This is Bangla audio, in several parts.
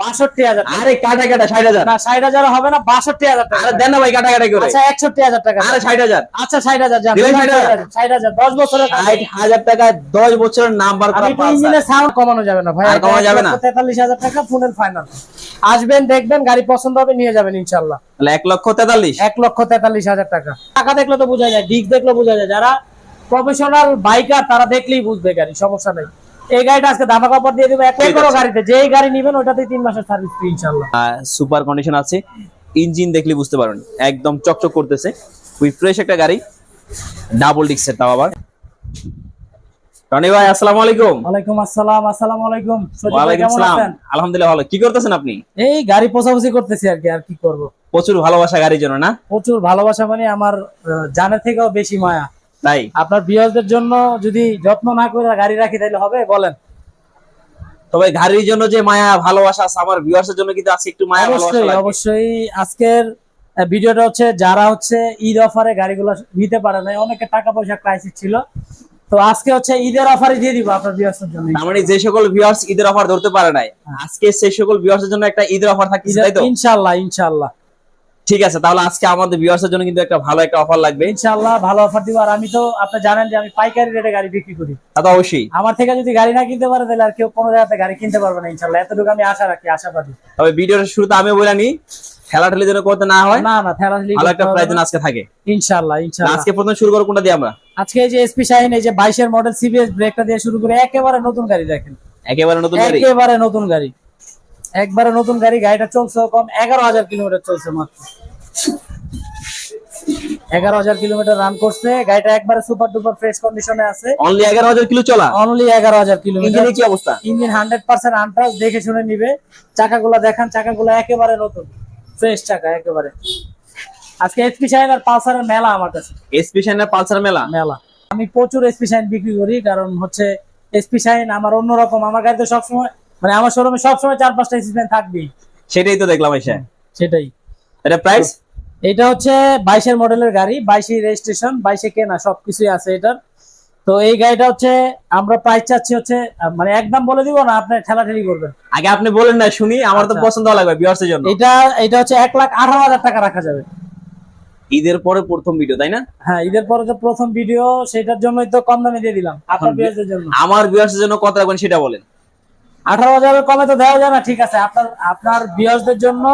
বাষট্টি হাজার আরে কাটা কাটা ষাট হাজার। না ষাট হাজার হবে না বাষট্টি হাজার টাকা। আরে দেন না ভাই কাটা কাটা করে। আচ্ছা একষট্টি হাজার টাকা। আরে ষাট হাজার। আচ্ছা ষাট হাজার যান। দিলেন 60,000? ষাট হাজার। দশ বছরের ষাট হাজার টাকা দশ বছরের নাম্বার করা আমি তো পালসার ইঞ্জিনের সাউন্ড কমানো যাবে না ভাই। কমানো যাবে না? তেতাল্লিশ হাজার টাকা ফাইনাল আসবেন দেখবেন গাড়ি পছন্দ হবে নিয়ে যাবেন ইনশাল্লাহ তাহলে এক লক্ষ তেতাল্লিশ। এক লক্ষ তেতাল্লিশ হাজার টাকা। টাকা দেখলে তো বোঝা যায় ডিস্ক দেখলে বোঝা যায়। যারা প্রফেশনাল বাইকার তারা দেখলেই বুঝবে গাড়ি সমস্যা নেই। এই গাড়িটা আজকে দামা দিয়ে দেবো। এক আছে। গাড়িতে। যেই গাড়ি নিবেন ওটাতে তিন মাসের সার্ভিস ফ্রি ইনশাল্লাহ সুপার কন্ডিশন আছে। ইঞ্জিন দেখলে বুঝতে পারবেন একদম চকচক করতেছে। উই ফ্রেশ একটা গাড়ি। ডাবল তাও আবার। রনি ভাই আসসালামু আলাইকুম। ওয়ালাইকুম আসসালাম আসসালামু আলাইকুম। ওয়ালাইকুম আসসালাম আলহামদুলিল্লাহ ভালো। কি করতেছেন আপনি? এই গাড়ি পোছাপুছি করতেছি আর কি আর কি করব। প্রচুর ভালোবাসা গাড়ির জন্য না? প্রচুর ভালোবাসা মানে আমার জানের থেকেও বেশি মায়া। তাই? আপনার বিয়াসদের জন্য যদি যত্ন না করে গাড়ি রাখি তাহলে হবে? বলেন। তবে গাড়ির জন্য যে মায়া ভালোবাসা আছে আমার ভিউয়ার্সের জন্য কিন্তু আজকে একটু মায়া ভালোবাসা অবশ্যই লাগবে। অবশ্যই। আজকের ভিডিওটা হচ্ছে যারা হচ্ছে ঈদ অফারে গাড়িগুলো নিতে পারে না অনেকে টাকা পয়সা ক্রাইসিস ছিল। তো আজকে হচ্ছে ঈদের অফারে দিয়ে দিব আপনার বিয়াসদের জন্য। মানে যে সকল ভিউয়ার্স ঈদের অফার ধরতে পারে নাই আজকে সেই সকল ভিউয়ার্সের জন্য একটা ঈদের অফার থাকছে তাই তো? ইনশাল্লাহ ইনশাল্লাহ ঠিক আছে তাহলে আজকে আমাদের ভিউয়ার্সের জন্য কিন্তু একটা ভালো একটা অফার লাগবে। ইনশাল্লাহ ভালো অফার দিব। আর আমি তো আপনি জানেন যে আমি পাইকারি রেটে গাড়ি বিক্রি করি। তা তো অবশ্যই। আমার থেকে যদি গাড়ি না কিনতে পারে তাহলে আর কেউ কোনো জায়গাতে গাড়ি কিনতে পারবে না ইনশাল্লাহ এতটুকু আমি আশা রাখি আশাবাদী। তবে ভিডিওর শুরুতে আমি বলে নি খেলাঠেলি যেন করতে না হয় না না থেরাসলি ভালো একটা প্রাইজ আজকে থাকে। ইনশাল্লাহ ইনশাল্লাহ আজকে প্রথমে শুরু করো কোনটা দিয়ে আমরা? আজকে এই যে এসপি শাহিন এই যে বাইশের মডেল সিবিএস ব্রেকটা দিয়ে শুরু করে একেবারে নতুন গাড়ি দেখেন। একেবারে নতুন গাড়ি? একেবারে নতুন গাড়ি। একবারে নতুন গাড়ি গাড়িটা চলছে কম এগারো হাজার কিলোমিটার চলছে মাত্র। এগারো হাজার কিলোমিটার রান করছে গাড়িটা একবারে সুপার ডুপার ফ্রেশ কন্ডিশনে আছে। অনলি এগারো হাজার কিলো চলা? অনলি এগারো হাজার কিলোমিটার। ইঞ্জিনের কি অবস্থা? ইঞ্জিন হান্ড্রেড পার্সেন্ট আনটাস দেখে শুনে নিবে। চাকাগুলো দেখান চাকাগুলো একেবারে নতুন। ফ্রেশ চাকা একেবারে। আজকে এসপি শাহিন আর পালসারের মেলা আমার কাছে। এসপি শাইনের পালসার মেলা? মেলা। আমি প্রচুর এসপি শাইন বিক্রি করি কারণ হচ্ছে এসপি শাইন আমার অন্যরকম। আমার গাড়িতে সবসময় মানে আমার শোরুমে সবসময় চার পাঁচটা শাইন থাকবেই। সেটাই তো দেখলাম এসে। সেটাই। এটা প্রাইস এটা হচ্ছে বাইশের মডেলের গাড়ি বাইশে রেজিস্ট্রেশন বাইশে কেনা সবকিছুই আছে এটার। তো এই গাড়িটা হচ্ছে আমরা প্রাইস চাচ্ছি হচ্ছে মানে একদম বলে দিব না আপনি ঠেলাঠেলি করবেন। আগে আপনি বলেন না শুনি আমার তো আচ্ছা। পছন্দ লাগবে ভিউয়ার্সের জন্য। এটা এটা হচ্ছে এক লাখ আঠারো হাজার টাকা রাখা যাবে। ঈদের পরে প্রথম ভিডিও তাই না? হ্যাঁ ঈদের পরে তো প্রথম ভিডিও সেটার জন্যই তো কম দামে দিয়ে দিলাম আপনার এখন বিয়াসের জন্য। আমার ভিউয়ার্সের জন্য কত রাখবেন সেটা বলেন। আঠারো হাজারের কমে তো দেওয়া যায় না ঠিক আছে। আপনার আপনার বিয়াসদের জন্য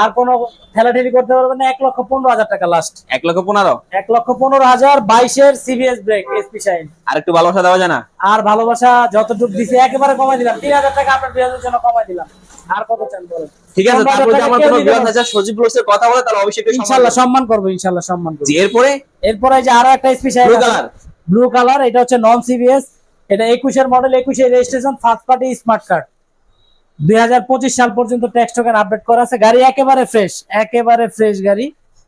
আর কোনো ঠেলাঠেলি করতে পারবেন না এক লক্ষ পনেরো হাজার টাকা লাস্ট এক লক্ষ পনেরো? এক লক্ষ পনেরো হাজার বাইশের সিবিএস ব্রেক এসপি শাইন আর একটু ভালোবাসা দেওয়া যায় না? আর ভালোবাসা যতটুকু দিছে একেবারে কমাই দিলাম। তিন হাজার টাকা আপনার বিয়াসের জন্য কমাই দিলাম। আর কত চান বলেন? ঠিক আছে তারপর যদি আমার কোনো দিতে আছে সজীব রোসের কথা বলে তাহলে অবশ্যই একটু ইনশাল্লাহ সম্মান করব ইনশাল্লাহ সম্মান করব। এরপরে? এরপরে যে আরও একটা special Blue color? Blue colour এটা হচ্ছে নন সিবিএস এটা একুশের মডেল একুশের registration first party smart card দু হাজার পঁচিশ সাল পর্যন্ত ট্যাক্স টোকেন আপডেট করা আছে। গাড়ি একেবারে ফ্রেশ একেবারে ফ্রেশ গাড়ি।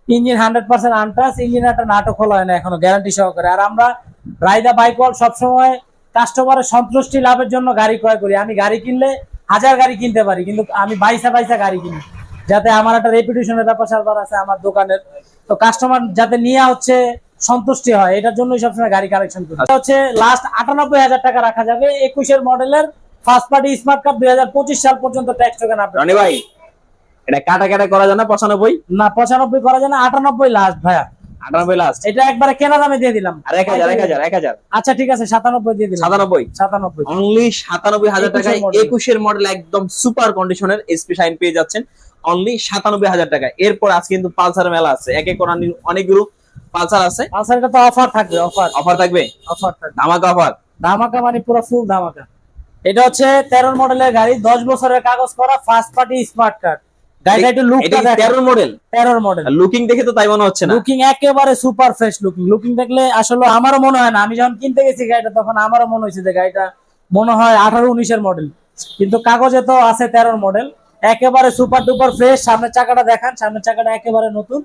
Engine hundred percent untouch engine একটা নাটক খোলা হয় না এখনও গ্যারান্টি সহকারে। আর আমরা রাইদা বাইক ওয়াল সবসময় কাস্টমারের সন্তুষ্টি লাভের জন্য গাড়ি ক্রয় করি। আমি গাড়ি কিনলে হাজার গাড়ি কিনতে পারি, কিন্তু আমি বাইসা বাইসা গাড়ি কিনি। যাতে আমার একটা রেপুটেশনের ব্যাপার স্যাপার আছে, আমার দোকানের। তো কাস্টমার যাতে নিয়ে হচ্ছে সন্তুষ্টি হয় এটার জন্যই সবসময় গাড়ি কালেকশন করি। এটা হচ্ছে লাস্ট আটানব্বই হাজার টাকা রাখা যাবে। একুশের মডেলের ফার্স্ট পার্টি স্মার্ট কার্ড দুই সাল পর্যন্ত ট্যাক্স টোকেন আপডেট রনি ভাই এটা কাটা কাটা করা যায় না? পঁচানব্বই? না পঁচানব্বই করা যায় না আটানব্বই লাস্ট ভাইয়া। আটানব্বই লাস্ট এটা একবারে কেনা দামে দিয়ে দিলাম। আর এক হাজার এক হাজার এক হাজার। আচ্ছা ঠিক আছে সাতানব্বই দিয়ে দিলাম। সাতানব্বই। সাতানব্বই। অনলি সাতানব্বই হাজার টাকায়। একুশের মডেল একদম সুপার কন্ডিশনের এসপি শাইন পেয়ে যাচ্ছেন। অনলি সাতানব্বই হাজার টাকা এরপর আজকে কিন্তু পালসার মেলা আছে। এক এক অনেকগুলো। পালসার আছে? আচ্ছা এটা তো অফার থাকবে অফার অফার থাকবে? অফার থাকবে। ধামাকা অফার ধামাকা মানে পুরো ফুল ধামাকা। এটা হচ্ছে তেরো মডেলের গাড়ি দশ বছরের কাগজ করা ফার্স্ট পার্টি স্মার্ট কার্ড গাড়িটা একটু লুকটা এটা দেখেন তেরো মডেল তেরোর মডেল লুকিং দেখে তো তাই মনে হচ্ছে না। লুকিং একেবারে সুপার ফ্রেশ লুকিং লুকিং দেখলে আসলে আমারও মনে হয় না। আমি যখন কিনতে গেছি গাড়িটা তখন আমারও মনে হয়েছে যে গাড়িটা মনে হয় আঠারো উনিশের মডেল কিন্তু কাগজে তো আছে তেরোর মডেল একেবারে সুপার ডুপার ফ্রেশ সামনের চাকাটা দেখান সামনের চাকাটা একেবারে নতুন।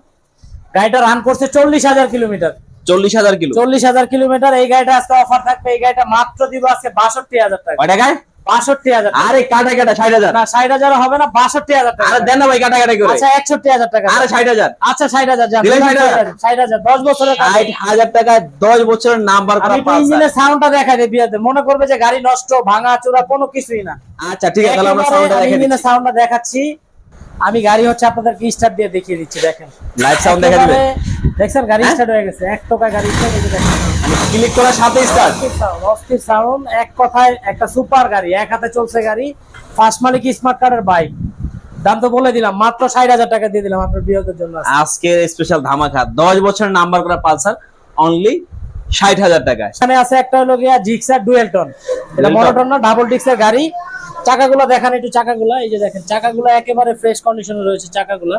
গাড়িটা রান করছে চল্লিশ হাজার কিলোমিটার চল্লিশ হাজার কিলো। চল্লিশ হাজার কিলোমিটার এই গাড়িটা আজকে অফার থাকবে এই গাড়িটা মাত্র দিব আজকে বাষট্টি হাজার টাকা। টাকায় বাষট্টি হাজার আরে কাটা কাটা ষাট হাজার। না ষাট হাজার হবে না বাষট্টি হাজার টাকা। দেন না ভাই কাটা কাটা করে। আচ্ছা একষট্টি হাজার টাকা। আরে ষাট হাজার। আচ্ছা ষাট হাজার যান দিলেন 60,000? ষাট হাজার। দশ বছরের ষাট হাজার টাকা দশ বছরের নাম্বার আমি ইঞ্জিনের সাউন্ডটা বিয়াতে। মনে করবে যে গাড়ি নষ্ট ভাঙা চোরা কোনো কিছুই না। আচ্ছা ঠিক আছে তাহলে আমরা সাউন্ডটা ইঞ্জিনের সাউন্ডটা দেখাচ্ছি। আমি গাড়ি হচ্ছে আপনাদেরকে স্টার্ট দিয়ে দেখিয়ে দিচ্ছি দেখেন। লাইভ সাউন্ড দেখা একেবারে দেখছেন গাড়ি হ্যাঁ? স্টার্ট হয়ে গেছে এক টাকা গাড়ি স্টার্ট হয়ে গেছে ক্লিক করার সাথে স্টার্ট অস্থির সাউন্ড এক কথায় একটা সুপার গাড়ি এক হাতে চলছে গাড়ি ফার্স্ট মালিক স্মার্ট কার্ডের বাইক দাম তো বলে দিলাম মাত্র ষাট হাজার টাকা দিয়ে দিলাম আপনার বিয়োগের জন্য। আজকে। স্পেশাল ধামাকা দশ বছরের নাম্বার করা পালসার অনলি ষাট হাজার টাকায়। এখানে আছে একটা হলো গিয়া জিক্সার ডুয়েল টন এটা মনোটন না ডাবল ডিক্সের গাড়ি। চাকাগুলো দেখেন একটু চাকাগুলো এই যে দেখেন চাকাগুলো একেবারে ফ্রেশ কন্ডিশনে রয়েছে চাকাগুলো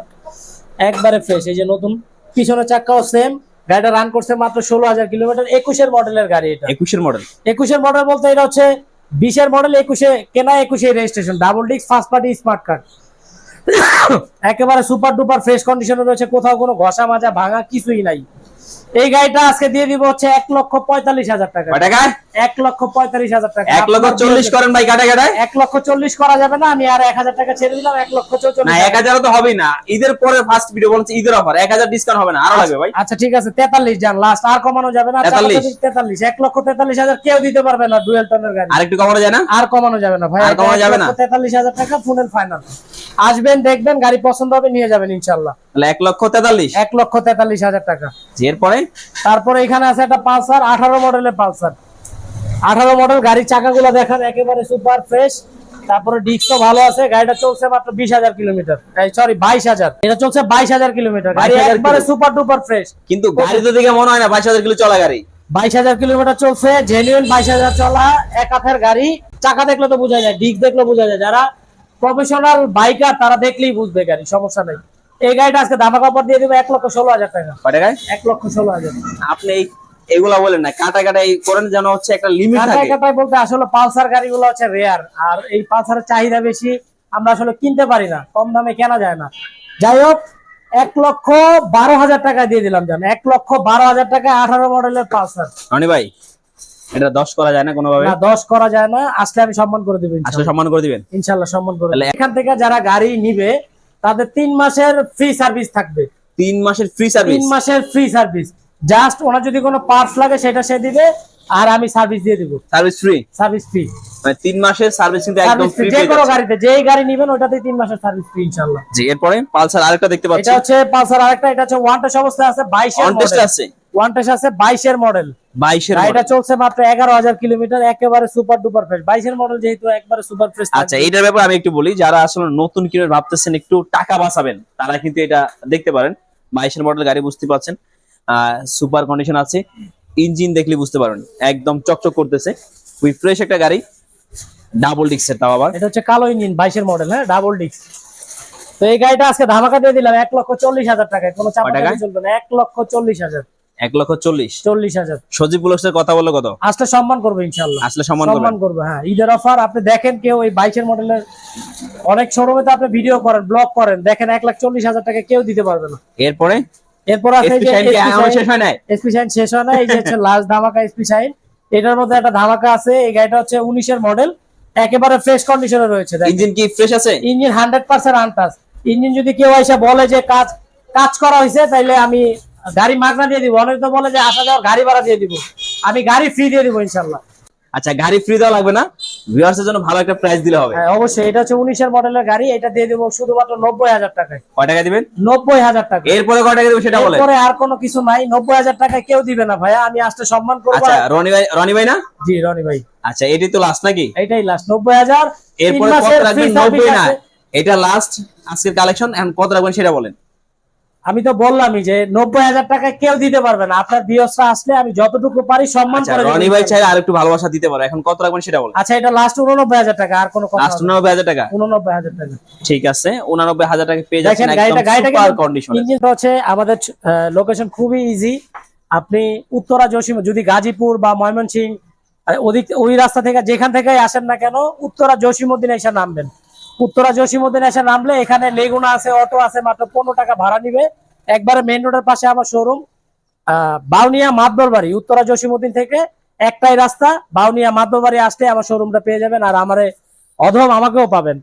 একবারে ফ্রেশ এই যে নতুন পিছনের চাকাও সেম গাড়িটা রান করছে মাত্র ষোলো হাজার কিলোমিটার একুশের মডেলের গাড়ি এটা। একুশের মডেল একুশের মডেল বলতে এটা হচ্ছে বিশের মডেল একুশে কেনা একুশে registration double disc first party smart card একেবারে সুপার ডুপার ফ্রেশ কন্ডিশনে রয়েছে কোথাও কোনো ঘষা মাজা ভাঙা কিছুই নাই। এই গাড়িটা আজকে দিয়ে দিব হচ্ছে এক লক্ষ পঁয়তাল্লিশ হাজার টাকা। এক লক্ষ পঁয়তাল্লিশ হাজার টাকা। এক লক্ষ চল্লিশ করেন ভাই কাটা কাটায়? এক লক্ষ চল্লিশ করা যাবে না আমি আর এক হাজার টাকা ছেড়ে দিলাম এক লক্ষ না এক হাজারও তো হবেই না। ঈদের পরে ফার্স্ট ভিডিও বলছে ঈদের অফার এক হাজার ডিসকাউন্ট হবে না। আরও লাগবে ভাই? আচ্ছা ঠিক আছে তেতাল্লিশ যান লাস্ট আর কমানো যাবে না 43 তেতাল্লিশ। এক লক্ষ তেতাল্লিশ হাজার কেউ দিতে পারবে না ডুয়েল টনের গাড়ি। আরেকটু কমানো যায় না? আর কমানো যাবে না ভাই আর কমানো যাবে না? তেতাল্লিশ হাজার টাকা ফাইনাল আসবেন দেখবেন গাড়ি পছন্দ হবে নিয়ে যাবেন ইনশাল্লাহ তাহলে এক লক্ষ তেতাল্লিশ। এক লক্ষ তেতাল্লিশ হাজার টাকা। এরপরে? তারপরে এখানে আছে একটা পালসার আঠারো মডেলের পালসার। আঠারো মডেল গাড়ির চাকাগুলো দেখেন একেবারে সুপার ফ্রেশ তারপরে ডিস্কও ভালো আছে গাড়িটা চলছে মাত্র বিশ হাজার কিলোমিটার। সরি বাইশ হাজার। এটা চলছে বাইশ হাজার কিলোমিটার গাড়ি একবারে সুপার ডুপার ফ্রেশ কিন্তু গাড়ি তো দেখে মনে হয় না বাইশ হাজার কিলো চলা গাড়ি। বাইশ হাজার কিলোমিটার চলছে জেনুইন বাইশ হাজার চলা এক হাতের গাড়ি। চাকা দেখলে তো বোঝা যায় ডিস্ক দেখলে বোঝা যায়। যারা প্রফেশনাল বাইকার তারা দেখলেই বুঝবে গাড়ি সমস্যা নেই। এই গাড়িটা আজকে ধামা কাপড় দিয়ে দেবে এক লক্ষ ষোলো হাজার টাকা। এক লক্ষ ষোলো হাজার। আপনি এই এগুলা বলেন না কাটা কাটা এই করেন যেন হচ্ছে একটা লিমিট কাঁটা থাকে। কাটায় বলতে আসলে পালসার গাড়িগুলো হচ্ছে রেয়ার আর এই পালসারের চাহিদা বেশি আমরা আসলে কিনতে পারি না কম দামে কেনা যায় না। যাই হোক এক লক্ষ বারো হাজার টাকা দিয়ে দিলাম জান এক লক্ষ বারো হাজার টাকা আঠারো মডেলের পালসার। রনি ভাই এটা দশ করা যায় না কোনোভাবে? না দশ করা যায় না আসলে আমি সম্মান করে দেবো আসলে সম্মান করে দিবেন? ইনশাল্লাহ সম্মান করে তাহলে এখান থেকে যারা গাড়ি নিবে তাদের তিন মাসের ফ্রি সার্ভিস থাকবে। তিন মাসের ফ্রি সার্ভিস তিন মাসের ফ্রি সার্ভিস জাস্ট ওনার যদি কোনো পার্টস লাগে সেটা সে দিবে আর আমি সার্ভিস দিয়ে দিব। সার্ভিস ফ্রি সার্ভিস ফ্রি মানে তিন মাসের সার্ভিস কিন্তু একদম ফ্রি যে কোনো গাড়িতে যেই গাড়ি নিবেন ওটাতে তিন মাসের সার্ভিস ফ্রি ইনশাল্লাহ জি এরপরে পালসার আরেকটা দেখতে পাচ্ছি। এটা হচ্ছে পালসার আরেকটা এটা হচ্ছে ওয়ান অবস্থায় আছে বাইশের অন টেস্ট মডেল আছে। ওয়ান আছে বাইশের মডেল বাইশের গাড়িটা চলছে মাত্র এগারো হাজার কিলোমিটার একেবারে সুপার ডুপার ফ্রেশ বাইশের মডেল যেহেতু একবারে সুপার ফ্রেশ আচ্ছা এইটার ব্যাপারে আমি একটু বলি যারা আসলে নতুন কিনে ভাবতেছেন একটু টাকা বাঁচাবেন তারা কিন্তু এটা দেখতে পারেন। বাইশের মডেল গাড়ি বুঝতে পারছেন। সুপার কন্ডিশন আছে। ইঞ্জিন দেখলে বুঝতে পারবেন একদম চকচক করতেছে। উই ফ্রেশ একটা গাড়ি ডাবল ডিক্সের তাও আবার। এটা হচ্ছে কালো ইঞ্জিন বাইশের মডেল হ্যাঁ? ডাবল ডিস্ক তো এই গাড়িটা আজকে ধামাকা দিয়ে দিলাম এক লক্ষ চল্লিশ হাজার টাকায়। কোনো চাপা? চলবে না এক লক্ষ চল্লিশ হাজার। এক লক্ষ চল্লিশ। চল্লিশ হাজার। সজীব কথা বলল কত? আসলে সম্মান করব ইনশাল্লাহ আসলে সম্মান সম্মান করব হ্যাঁ। ঈদের অফার আপনি দেখেন কেউ এই বাইশের মডেলের অনেক শোরুমে তো আপনি ভিডিও করেন ব্লগ করেন দেখেন এক লাখ চল্লিশ হাজার টাকা কেউ দিতে পারবে না। এরপরে? এরপর আছে শেষ হয় নাই? এসপি শাইন শেষ হয় না এই যে হচ্ছে লাস্ট ধামাকা এসপি এটার মধ্যে একটা ধামাকা আছে এই গাড়িটা হচ্ছে উনিশের মডেল একেবারে ফ্রেশ কন্ডিশনে রয়েছে ইঞ্জিন কি ফ্রেশ আছে? Engine hundred percent untouch engine যদি কেউ এসে বলে যে কাজ কাজ করা হয়েছে তাইলে আমি গাড়ি মাগনা দিয়ে দিব। অনেক তো বলে যে আসা যাওয়ার গাড়ি ভাড়া দিয়ে দিব। আমি গাড়ি ফ্রি দিয়ে দিব ইনশাল্লাহ। আচ্ছা গাড়ি ফ্রি দেওয়া লাগবে না? ভিউয়ার্স এর জন্য ভালো একটা প্রাইস দিলে হবে। হ্যাঁ অবশ্যই এটা হচ্ছে উনিশের মডেলের গাড়ি এটা দিয়ে দিব শুধুমাত্র নব্বই হাজার টাকায়। কয় টাকা দিবেন? নব্বই হাজার টাকা। এরপরে কয় টাকা দিবেন সেটা বলেন। এরপরে আর কোনো কিছু নাই নব্বই হাজার টাকায় কেউ দিবে না ভাইয়া আমি আসতে সম্মান করব। আচ্ছা রনি ভাই রনি ভাই না? জি রনি ভাই। আচ্ছা এটাই তো লাস্ট নাকি? এটাই লাস্ট নব্বই হাজার এরপরে কত রাখবেন? নব্বই না। এটা লাস্ট আজকের কালেকশন এখন কত রাখবেন সেটা বলেন। আমি তো বললামই যে নব্বই হাজার টাকা কেউ দিতে পারবে না। আপনার বিয়সরা আসলে আমি যতটুকু পারি সম্মান আচ্ছা করে রনি ভাই চাইলে আর একটু ভালোবাসা দিতে পারো। এখন কত রাখবেন সেটা বলেন। আচ্ছা এটা লাস্ট উননব্বই হাজার টাকা আর কোনো লাস্ট উননব্বই হাজার টাকা? উননব্বই হাজার টাকা। ঠিক আছে উনানব্বই হাজার টাকা পেয়ে যাচ্ছেন গাড়িটা গাড়িটা কন্ডিশন ইঞ্জিনটা হচ্ছে আমাদের লোকেশন খুবই ইজি আপনি উত্তরা জসিম যদি গাজীপুর বা ময়মনসিং ওদিক ওই রাস্তা থেকে যেখান থেকে আসেন না কেন উত্তরা জসিমউদ্দিন এসে নামবেন। উত্তরা জসিমউদ্দিন এসে নামলে এখানে লেগুনা আছে, অটো আছে, মাত্র পনেরো টাকা ভাড়া নিবে। একবারে মেন রোডের পাশে আমার শোরুম বাউনিয়া মাতবর বাড়ি উত্তরা জসিমউদ্দিন থেকে একটাই রাস্তা, বাউনিয়া মাতবর বাড়ি আসলে আমার শোরুমটা পেয়ে যাবেন আর আমারে অধম আমাকেও পাবেন।